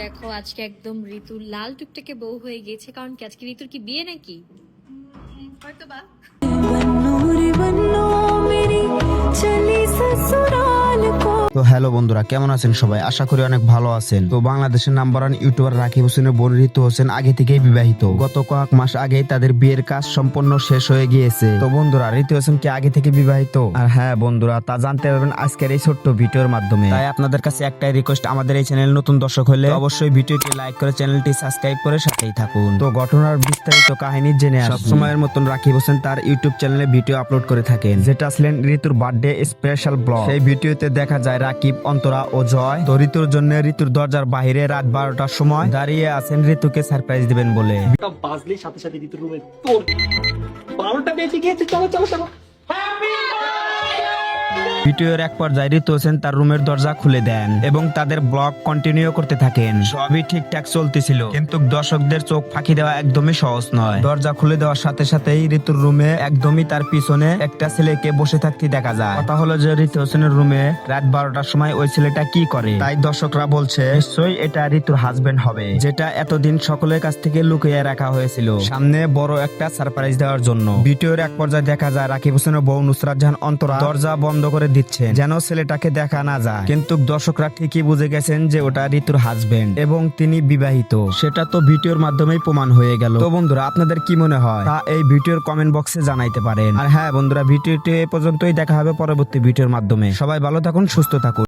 দেখো, আজকে একদম ঋতুর লাল টুকটাকে বউ হয়ে গেছে কারণ কি, আজকে ঋতুর কি বিয়ে নাকি? হয়তো বা তো হ্যালো বন্ধুরা, কেমন আছেন সবাই? আশা করি অনেক ভালো আছেন। তো বাংলাদেশের নাম্বার ওয়ান ইউটিউবার রাকিব হোসেনের বোন ঋতু হোসেন আগে থেকেই বিবাহিত। গত কয়েক মাস আগেই তাদের বিয়ের কাজ সম্পূর্ণ শেষ হয়ে গিয়েছে। তো বন্ধুরা, ঋতু হোসেন কি আগে থেকে বিবাহিত? আর হ্যাঁ বন্ধুরা, তা জানতে পারবেন আজকের এই ছোট্ট ভিডিওর মাধ্যমে। তাই আপনাদের কাছে একটাই রিকোয়েস্ট আমাদের এই চ্যানেল নতুন দর্শক হলে অবশ্যই ভিডিওটি লাইক করে চ্যানেলটি সাবস্ক্রাইব করে সাথেই থাকুন। তো ঘটনার বিস্তারিত কাহিনী জেনে সব সময়ের মতন রাকিব হোসেন তার ইউটিউব চ্যানেলে ভিডিও আপলোড করে থাকেন। যেটা ছিলেন ঋতুর বার্থডে স্পেশাল ব্লগ সেই ভিডিওতে দেখা যায় রাকিব, অন্তরা ও জয় তো ঋতুর জন্য ঋতুর দরজার বাইরে রাত বারোটার সময় দাঁড়িয়ে আছেন ঋতুকে সারপ্রাইজ দিবেন বলে। বাজলে সাথে সাথে ঋতুর রুমে বারোটা বেজে গিয়েছে, চলো চলো চলো। ভিডিওর এক পর্যায়ে ঋতু হোসেন তার রুমের দরজা খুলে দেন এবং তাদের ব্লগ কন্টিনিউ করতে থাকেন। সবই ঠিকঠাক চলতেছিল, কিন্তু দর্শকদের চোখ ফাঁকি দেওয়া একদমই সহজ নয়। দরজা খুলে দেওয়ার সাথে সাথেই ঋতুর রুমে একদমই তার পিছনে একটা ছেলেকে বসে থাকতে দেখা যায়। কথা হলো যে ঋতু হোসেনের রুমে রাত বারোটার সময় ওই ছেলেটা কি করে? তাই দর্শকরা বলছে, নিশ্চয়ই এটা ঋতুর হাজবেন্ড হবে, যেটা এতদিন সকলের কাছ থেকে লুকিয়ে রাখা হয়েছিল। সামনে বড় একটা সারপ্রাইজ দেওয়ার জন্য। ভিডিওর এক পর্যায়ে দেখা যায় রাকিব হোসেনের বউ নুসরাত জাহান অন্তরা দরজা বন্ধ করে দিচ্ছে যেন ছেলেটাকে দেখা না যায়। কিন্তু দর্শকরা ঠিকই বুঝে গেছেন যে ওটা ঋতুর হাজবেন্ড এবং তিনি বিবাহিত। সেটা তো ভিডিওর মাধ্যমেই প্রমাণ হয়ে গেল। তো বন্ধুরা, আপনাদের কি মনে হয়? তা এই ভিডিওর কমেন্ট বক্সে জানাইতে পারেন। আর হ্যাঁ বন্ধুরা, ভিডিওটি এ পর্যন্তই দেখা হবে পরবর্তী ভিডিওর মাধ্যমে। সবাই ভালো থাকুন, সুস্থ থাকুন।